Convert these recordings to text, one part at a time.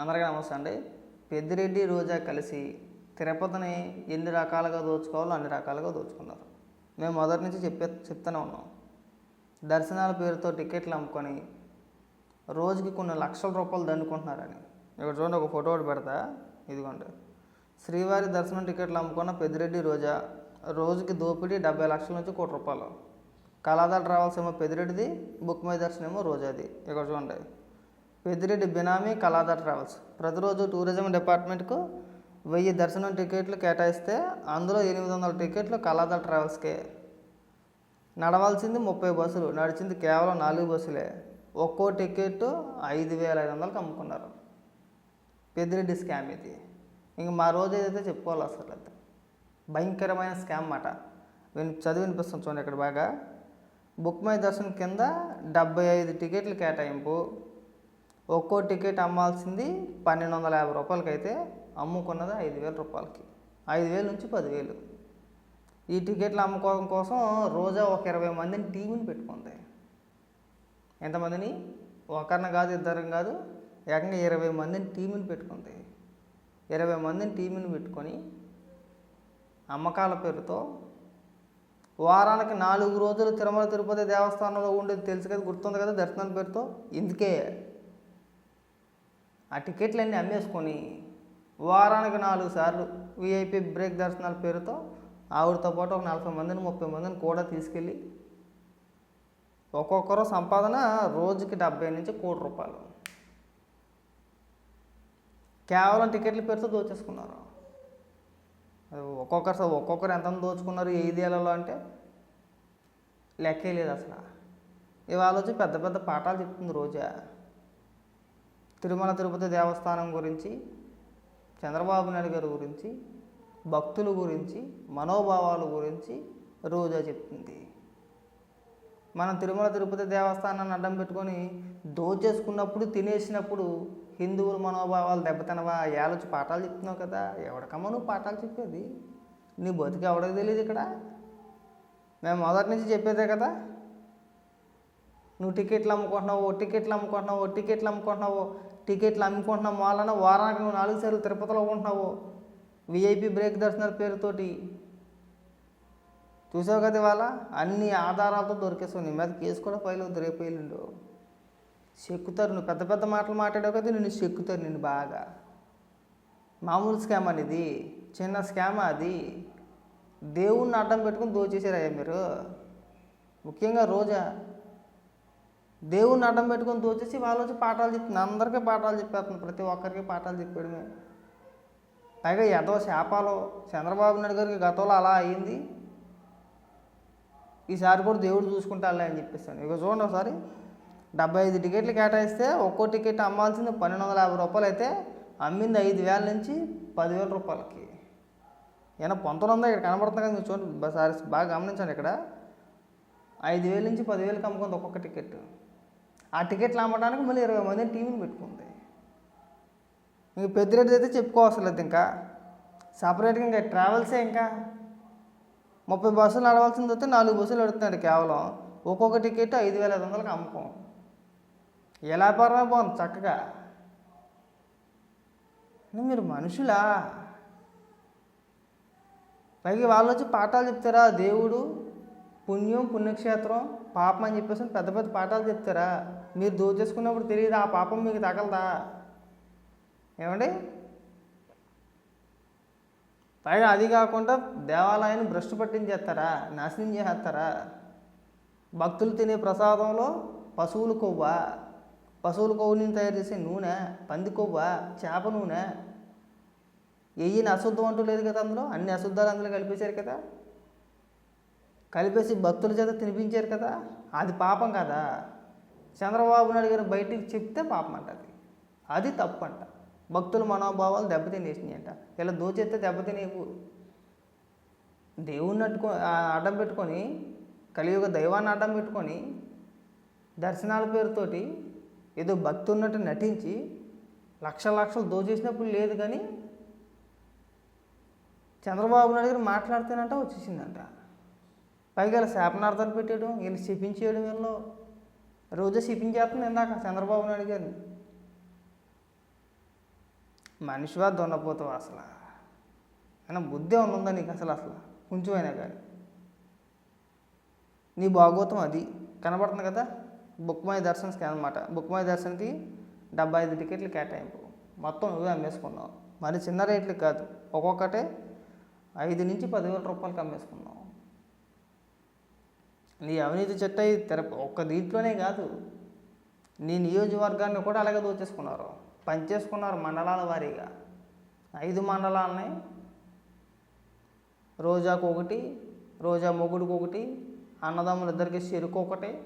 అందరికీ నమస్తే అండి. పెద్దిరెడ్డి రోజా కలిసి తిరుపతిని ఎన్ని రకాలుగా దోచుకోవాలో అన్ని రకాలుగా దోచుకున్నారు. మేము మొదటి నుంచి చెప్పే చెప్తూనే ఉన్నాం. దర్శనాల పేరుతో టికెట్లు అమ్ముకొని రోజుకి కొన్ని లక్షల రూపాయలు దండుకుంటున్నారని. ఇక్కడ చూడండి ఒక ఫోటో ఒకటి పెడతా. ఇదిగోండి. శ్రీవారి దర్శనం టికెట్లు అమ్ముకున్న పెద్దిరెడ్డి రోజా రోజుకి దోపిడీ డెబ్బై లక్షల నుంచి కోటి రూపాయలు. కళాదాల ట్రావెల్స్ ఏమో పెద్దిరెడ్డిది బుక్ మై దర్శనం ఏమో రోజాది. ఇక్కడ చూడండి. పెద్దిరెడ్డి బినామీ కళాధర్ ట్రావెల్స్. ప్రతిరోజు టూరిజం డిపార్ట్మెంట్కు వెయ్యి దర్శనం టికెట్లు కేటాయిస్తే అందులో ఎనిమిది వందల టికెట్లు కళాధర్ ట్రావెల్స్కే. నడవాల్సింది ముప్పై బస్సులు నడిచింది కేవలం నాలుగు బస్సులే. ఒక్కో టికెట్ ఐదు వేల ఐదు వందలకు అమ్ముకున్నారు. పెద్దిరెడ్డి స్కామ్ ఇది. ఇంక మా రోజు ఏదైతే చెప్పుకోవాలి అసలు భయంకరమైన స్కామ్ మాట విని చదివి వినిపిస్తుంది చూడండి ఇక్కడ బాగా. బుక్ మై దర్శన్ కింద డెబ్బై ఐదు టికెట్లు కేటాయింపు. ఒక్కో టికెట్ అమ్మాల్సింది పన్నెండు వందల యాభై రూపాయలకి అయితే అమ్ముకున్నది ఐదు వేల రూపాయలకి. ఐదు వేల నుంచి పదివేలు. ఈ టికెట్లు అమ్ముకోవడం కోసం రోజా ఒక ఇరవై మందిని టీంని పెట్టుకుంది. ఎంతమందిని ఒకరిని కాదు ఇద్దరిని కాదు ఏకంగా ఇరవై మందిని టీంని పెట్టుకుంది. ఇరవై మందిని టీంని పెట్టుకొని అమ్మకాల పేరుతో వారానికి నాలుగు రోజులు తిరుమల తిరుపతి దేవస్థానంలో ఉండేది తెలుసు కదా గుర్తుంది కదా దర్శనం పేరుతో? ఇందుకే. ఆ టికెట్లన్నీ అమ్మేసుకొని వారానికి నాలుగు సార్లు విఐపి బ్రేక్ దర్శనాల పేరుతో ఆవిడతో పాటు ఒక నలభై మందిని ముప్పై మందిని కూడా తీసుకెళ్ళి ఒక్కొక్కరు సంపాదన రోజుకి డెబ్బై నుంచి కోటి రూపాయలు. కేవలం టికెట్ల పేరుతో దోచేసుకున్నారు. ఒక్కొక్కరు ఒక్కొక్కరు ఎంత దోచుకున్నారు ఏది ఏళ్ళలో అంటే లెక్కే లేదు అసలు. ఇవాళ వచ్చి పెద్ద పెద్ద పాఠాలు చెప్తుంది రోజా. తిరుమల తిరుపతి దేవస్థానం గురించి చంద్రబాబు నాయుడు గారి గురించి భక్తుల గురించి మనోభావాల గురించి రోజా చెప్తుంది. మనం తిరుమల తిరుపతి దేవస్థానాన్ని అడ్డం పెట్టుకొని దోచేసుకున్నప్పుడు తినేసినప్పుడు హిందువుల మనోభావాలు దెబ్బతినవా? ఏలొచ్చి పాఠాలు చెప్తున్నావు కదా ఎవరికమ్మా నువ్వు పాఠాలు చెప్పేది? నీ బతుకు ఎవరికి తెలియదు ఇక్కడ. మేము మొదటి నుంచి చెప్పేదే కదా నువ్వు టికెట్లు అమ్ముకుంటున్నావు ఓ టికెట్లు అమ్ముకుంటున్నావు ఓ టికెట్లు అమ్ముకుంటున్నావు టికెట్లు అమ్ముకుంటున్నాం వాళ్ళన వారానికి నువ్వు నాలుగు సార్లు తిరుపతిలో ఉంటున్నావు. విఐపి బ్రేక్ దర్శనాల పేరుతోటి. చూసావు కదా ఇవాళ? అన్ని ఆధారాలతో దొరికేస్తావు నీ మీద కేసు కూడా ఫైల్ అవుతుంది రేపు ఎల్లుండు. చెక్కుతారు నువ్వు. పెద్ద పెద్ద మాటలు మాట్లాడావు కదా నిన్ను చెక్కుతారు నిన్ను బాగా. మామూలు స్కామ్ అనేది చిన్న స్కామ్ అది. దేవుణ్ణి అడ్డం పెట్టుకుని దోచేసారయ్యా మీరు. ముఖ్యంగా రోజా దేవుణ్ణి అడ్డం పెట్టుకొని దోచేసి వాళ్ళు వచ్చి పాఠాలు చెప్తుంది అందరికీ పాఠాలు చెప్పేస్తుంది ప్రతి ఒక్కరికి పాఠాలు చెప్పేయడమే పైగా ఎదో శాపాలు చంద్రబాబు నాయుడు గారికి గతంలో అలా అయ్యింది ఈసారి కూడా దేవుడు చూసుకుంటాలే అని చెప్పేస్తాను. ఇక చూడండి ఒకసారి. డెబ్బై ఐదు టికెట్లు కేటాయిస్తే ఒక్కో టికెట్ అమ్మాల్సింది పన్నెండు వందల యాభై రూపాయలు అయితే అమ్మింది ఐదు వేల నుంచి పదివేల రూపాయలకి. ఏమైనా పంతొమ్మిది వందలు ఇక్కడ కనబడుతుంది కదా మీరు చూడండి. సారీ సారి బాగా గమనించండి ఇక్కడ. ఐదు వేల నుంచి పదివేలకు అమ్ముకుంది ఒక్కొక్క టికెట్. ఆ టికెట్లు అమ్మడానికి మళ్ళీ ఇరవై మందిని టీవీని పెట్టుకుంది. ఇంక పెద్దిరెడ్డి అయితే చెప్పుకోవసలేదు ఇంకా. సపరేట్గా ఇంకా ట్రావెల్సే ఇంకా. ముప్పై బస్సులు నడవాల్సింది వస్తే నాలుగు బస్సులు నడుస్తున్నాడు కేవలం. ఒక్కొక్క టికెట్ ఐదు వేల ఐదు వందలకు అమ్ముకోం. ఎలా వ్యాపారమే బాగుంది చక్కగా. మీరు మనుషులా? పైకి వాళ్ళు వచ్చి పాఠాలు చెప్తారా? దేవుడు పుణ్యం పుణ్యక్షేత్రం పాపం అని చెప్పేసి పెద్ద పెద్ద పాఠాలు చెప్తారా? మీరు దోచేసుకున్నప్పుడు తెలియదు ఆ పాపం మీకు తగలదా? ఏమండి? పైగా అది కాకుండా దేవాలయాన్ని భ్రష్టు పట్టించేస్తారా? నాశనం చేసేస్తారా? భక్తులు తినే ప్రసాదంలో పశువుల కొవ్వ పశువుల కొవ్వు నుంచి తయారు చేసే నూనె పంది కొవ్వ చేప నూనె. వెయ్యిని అశుద్ధం అంటూ లేదు కదా అందులో? అన్ని అశుద్ధాలు అందులో కలిపేశారు కదా? కలిపేసి భక్తుల చేత తినిపించారు కదా అది పాపం కదా. చంద్రబాబు నాయుడు గారు బయటికి చెప్తే పాపం అంట అది. అది తప్పు అంట భక్తుల మనోభావాలు దెబ్బతినేసినాయి అంట ఇలా దోచేస్తే దెబ్బతినేవు. దేవుణ్ణి అట్టుకో అడ్డం పెట్టుకొని కలియుగ దైవాన్ని అడ్డం పెట్టుకొని దర్శనాల పేరుతోటి ఏదో భక్తి ఉన్నట్టు నటించి లక్ష లక్షలు దోచేసినప్పుడు లేదు కానీ చంద్రబాబు నాయుడు గారు మాట్లాడితేనంట వచ్చేసిందంట. పైగా ఇలా శాపనార్థాలు పెట్టేయడం వీళ్ళు శపించేయడం వీళ్ళు రోజు శపించేస్తుంది ఇందాక చంద్రబాబు నాయుడు గారిని. మనిషివా దొన్నపోతావు అసలు? అయినా బుద్ధి ఉందా నీకు అసలు అసలు? కొంచెం అయినా కానీ. నీ భాగోతం అది. కనబడుతుంది కదా? బుక్ మై దర్శన్స్కి అనమాట బుక్ మై దర్శన్కి డెబ్బై ఐదు టికెట్లు కేటాయింపు. మొత్తం నువ్వే అమ్మేసుకున్నావు. మరి చిన్న రేట్లు కాదు. ఒక్కొక్కటే ఐదు నుంచి పదివేల రూపాయలకి అమ్మేసుకున్నావు. నీ అవినీతి చెట్ట తెర ఒక్క దీంట్లోనే కాదు. నీ నియోజకవర్గాన్ని కూడా అలాగే దోచేసుకున్నారు. పనిచేసుకున్నారు మండలాల వారీగా. ఐదు మండలాలని రోజాకు ఒకటి రోజా మొగుడికి ఒకటి అన్నదమ్ములు ఇద్దరికి చెరుకు ఒకటి.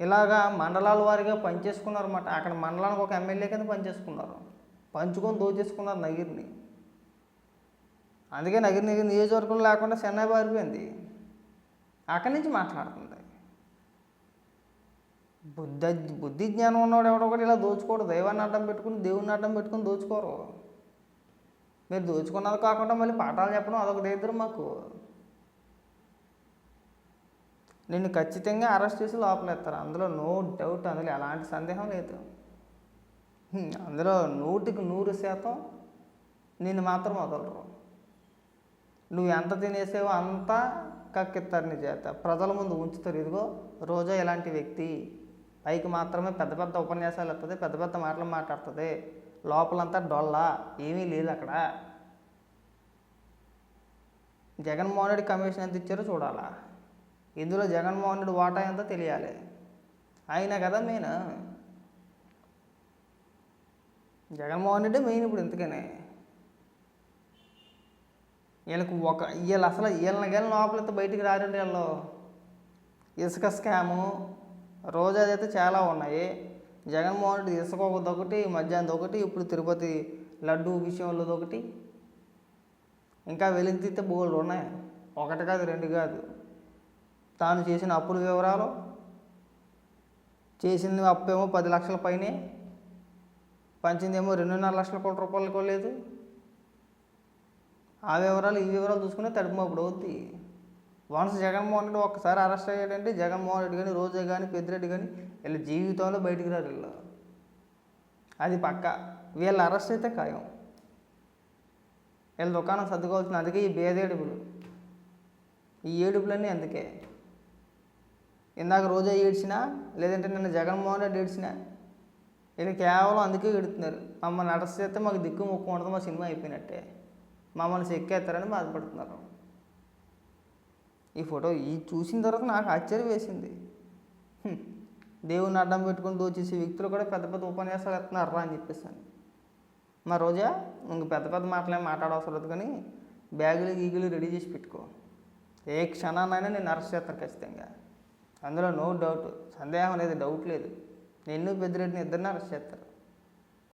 ఇలాగా మండలాల వారీగా పనిచేసుకున్నారు అన్నమాట. అక్కడ మండలానికి ఒక ఎమ్మెల్యే కింద పనిచేసుకున్నారు పంచుకొని దోచేసుకున్నారు నగిరిని. అందుకే నగిరి నగిరి నియోజకవర్గం లేకుండా చెన్నై పారిపోయింది. అక్కడి నుంచి మాట్లాడుతుంది. బుద్ధ బుద్ధి జ్ఞానం ఉన్నవాడు ఎవడో ఒకటి ఇలా దోచుకోడు. దైవాన్ని అడ్డం పెట్టుకుని దేవుడిని అడ్డం పెట్టుకుని దోచుకోరు. మీరు దోచుకున్నది కాకుండా మళ్ళీ పాఠాలు చెప్పడం అదొక దగ్గర మాకు. నిన్ను ఖచ్చితంగా అరెస్ట్ చేసి లోపలేస్తారు అందులో నో డౌట్ అందులో ఎలాంటి సందేహం లేదు. అందులో నూటికి నూరు శాతం నిన్ను మాత్రం వదలరు. నువ్వు ఎంత తినేసావో అంతా కక్కిస్తారు చేత ప్రజల ముందు ఉంచుతారు. ఇదిగో రోజా ఇలాంటి వ్యక్తి. పైకి మాత్రమే పెద్ద పెద్ద ఉపన్యాసాలు వస్తుంది పెద్ద పెద్ద మాటలు మాట్లాడుతుంది. లోపలంతా డొల్ల ఏమీ లేదు అక్కడ. జగన్మోహన్ రెడ్డి కమిషన్ ఎంత ఇచ్చారో చూడాలా. ఇందులో జగన్మోహన్ రెడ్డి వాటా ఎంతో తెలియాలి. అయినా కదా మెయిన్? జగన్మోహన్ రెడ్డి మెయిన్ ఇప్పుడు ఎందుకనే వీళ్ళకి ఒక వీళ్ళు అసలు వీళ్ళని గెలిన లోపలైతే బయటికి రారండి వీళ్ళు. ఇసుక స్కాము రోజు అదైతే చాలా ఉన్నాయి. జగన్మోహన్ రెడ్డి ఇసుక ఒకటి మధ్యాహ్నం ఒకటి ఇప్పుడు తిరుపతి లడ్డు విషయంలో ఒకటి. ఇంకా వెలికి తీస్తే బోళ్ళు ఉన్నాయి. ఒకటి కాదు రెండు కాదు. తాను చేసిన అప్పుల వివరాలు చేసింది అప్పేమో పది లక్షల పైనే పంచిందేమో రెండున్నర లక్షల కోట్ల రూపాయలకు లేదు ఆ వివరాలు ఈ వివరాలు చూసుకునే తడుపు అవుద్ది. వన్స్ జగన్మోహన్ రెడ్డి ఒక్కసారి అరెస్ట్ అయ్యాడంటే జగన్మోహన్ రెడ్డి కానీ రోజా కానీ పెద్దిరెడ్డి కానీ వీళ్ళ జీవితంలో బయటికి రారు వీళ్ళు. అది పక్క. వీళ్ళు అరెస్ట్ అయితే ఖాయం. వీళ్ళ దుకాణం సర్దుకోవాల్సిన అందుకే ఈ బేదేడుపులు ఈ ఏడుపులన్నీ అందుకే. ఇందాక రోజా ఏడ్చినా లేదంటే నిన్న జగన్మోహన్ రెడ్డి ఏడ్చినా వీళ్ళు కేవలం అందుకే ఏడుతున్నారు. మమ్మల్ని అరెస్ట్ చేస్తే మాకు దిక్కు ముక్కు ఉండదు మా సినిమా అయిపోయినట్టే. మమ్మల్ని చెక్కేస్తారని బాధపడుతున్నారు. ఈ ఫోటో ఈ చూసిన తర్వాత నాకు ఆశ్చర్యం వేసింది. దేవుని అడ్డం పెట్టుకొని దోచేసే వ్యక్తులు కూడా పెద్ద పెద్ద ఉపన్యాసాలు ఎత్తున్నారు రా అని చెప్పేసాను. మా రోజా ఇంక పెద్ద పెద్ద మాటలేం మాట్లాడవసరం లేదు కానీ బ్యాగులు గీగులు రెడీ చేసి పెట్టుకో. ఏ క్షణాన్నైనా నేను అరెస్ట్ చేస్తాను ఖచ్చితంగా. అందులో నో డౌట్ సందేహం లేదు డౌట్ లేదు. నిన్ను పెద్దిరెడ్డిని ఇద్దరిని అరెస్ట్ చేస్తారు.